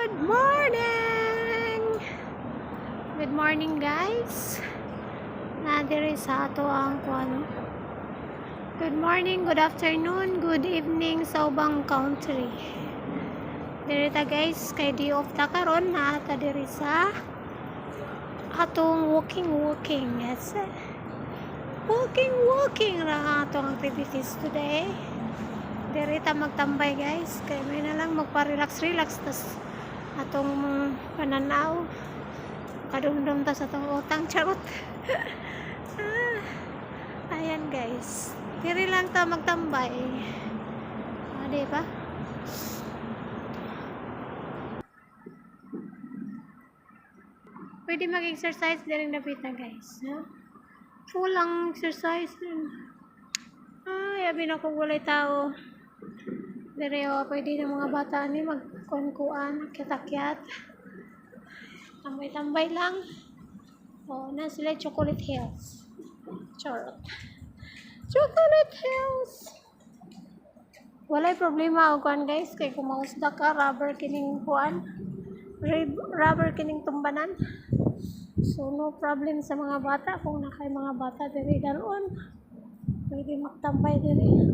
Good morning! Good morning guys. Nadiri sa ato ang kuano. Good morning, good afternoon, good evening sa ubang country. Diri ta guys, kay di off ta karon na ata diri sa atong walking walking. Yes. Walking walking ra atong activities today. Diri ta magtambay guys, kay may na lang magpa-relax relax tas atong pananaw kadumdum ta sa atong utang charot. ah, ayan guys. Diri lang ta magtambay. Ah, di ba? Pwede mag-exercise din na pita guys. Ha? Full ang exercise din. Ay, abi na kung tao. Dire o, pwede na mga bata ni magkuan-kuan, kitakyat. Tambay-tambay lang. O, na sila Chocolate Hills. Charot. Chocolate Hills! Walay problema o kuan guys, kay kung mausda ka, rubber kining kuan. Rib- Rubber kining tumbanan. So, no problem sa mga bata. Kung nakay mga bata, diri dalon. Pwede magtambay diri.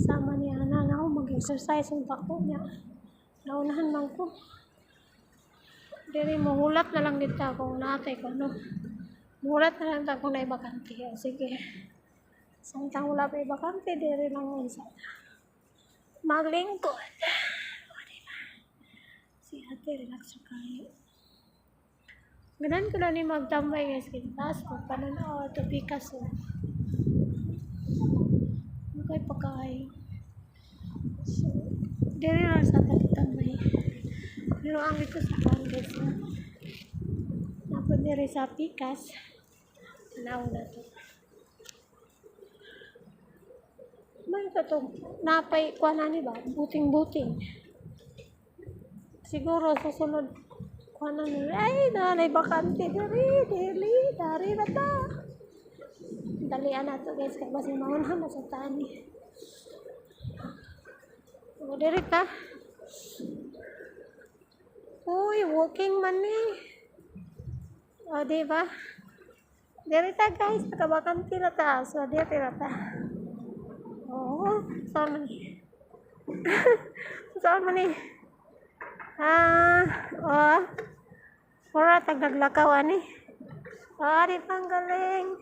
Sama ni Ana na ako mag-exercise ang tako niya. Naunahan man ko. Diri muhulat na lang dito kung natay ko no. Muhulat na lang ta kung na bakante. O, sige. Samtang wala pa bakante, diri lang mo isa. Maglingkod. O, diba? Si ate, relax na kayo. Ganan ko na ni magtambay guys. Kintas ko. Pananaw. Ito pikas oh. Makay pagkain. So, diri lang sa. Pero ang ito sa guys na. Napod diri sa pikas. Tanaw na to. Man ka to. Napay kuha na ni ba? Buting-buting. Siguro sa sunod kuha na ni. Ay, nanay bakante diri. Dili. Dari na ta. Dalian na to guys. Kaya basi maunhan na sa tani. O, diri ka. Uy, walking man ni. O, di ba? Diri ta guys. Nakabakante na ta. So, diri na ta. Oo. Saan man ni? Saan man ni? Ah, oh. Ora tagaglakaw ani. Ah, di pang galing.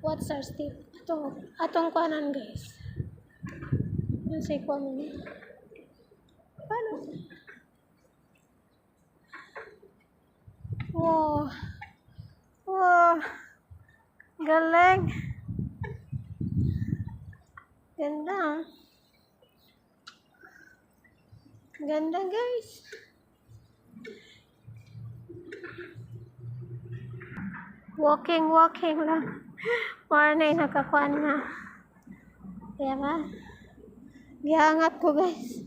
What's our step? Ito, atong kuanan guys. Yung say kuanan niya. Paano? Wow. Wow. Galing. Ganda. Ganda guys. Walking, walking lang. Morning, nakakuan na. Kaya ba? Giangat ko guys.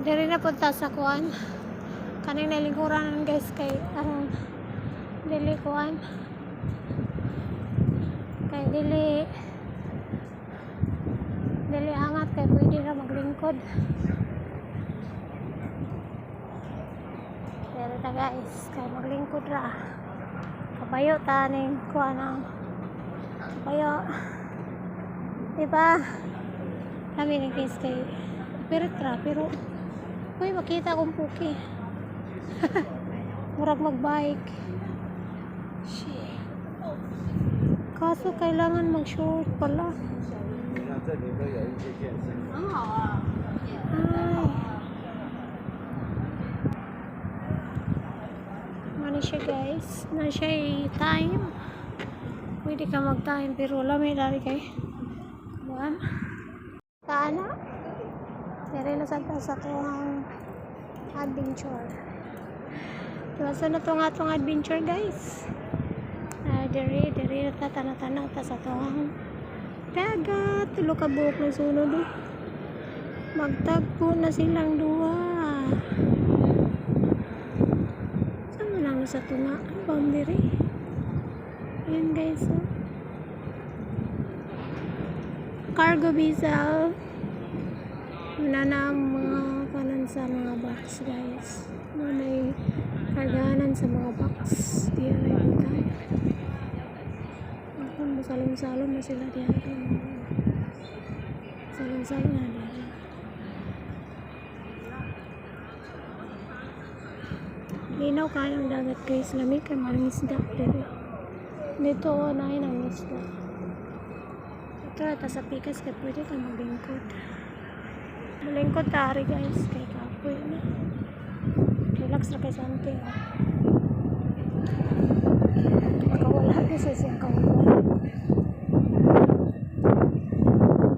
Diri na punta sa kuan. Kanina lingkuran guys kay ang dili kuan. Kay dili dili angat kay pwede na maglingkod. Pero ta guys, kay maglingkod ra. Kabayo ta ning kuan ang kabayo. Diba? Kami ni guys kay pirit ra pero Uy, makita akong puki. Murag magbike. Shit. Kaso kailangan mag-short pala. Ay. Mani siya guys. Na siya time. Pwede ka mag-time pero lamay lari kay. Buwan. Dari na sa sa itong adventure. Diba sa na itong atong adventure guys? Ah, diri, diri ta tanang-tanang ta sa itong dagat. Tulo ka buhok na sunod eh. Magtagpo na silang duwa. Saan mo lang sa tunga? Boundary. Ayan guys. Oh. cargo vessel. Wala na mga kanan sa mga box guys. Wala may kargahanan sa mga box. Diyan na yung tayo. Ako, masalong-salong na sila diyan. Salong-salong na diyan. Linaw kaya ang dagat guys. Lamig kay maraming isda. Pero dito oh, nahin ang isda. Ito ata sa pikas kaya pwede ka maglingkod. Malingkod tari guys. Kay kapoy na. Relax na kay Sante. Oh. Makawala ko sa siyang kawala.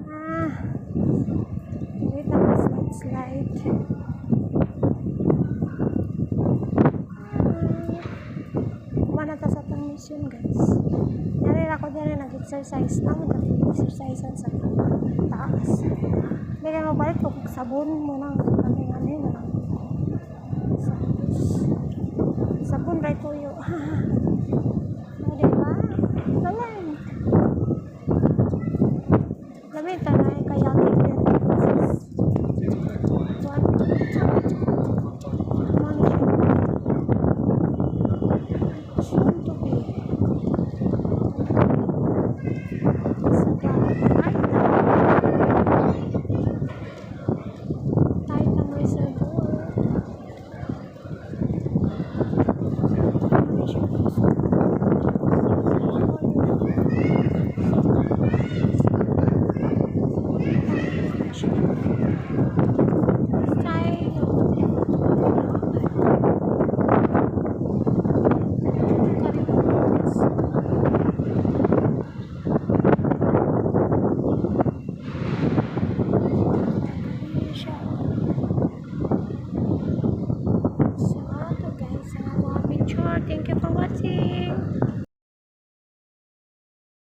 Ah. Ang slide slide. Mana ta sa tang mission guys. Nari ako din nag-exercise na mo nag-exercise sa taas. Hindi kayo mabalik pag sabon mo na ano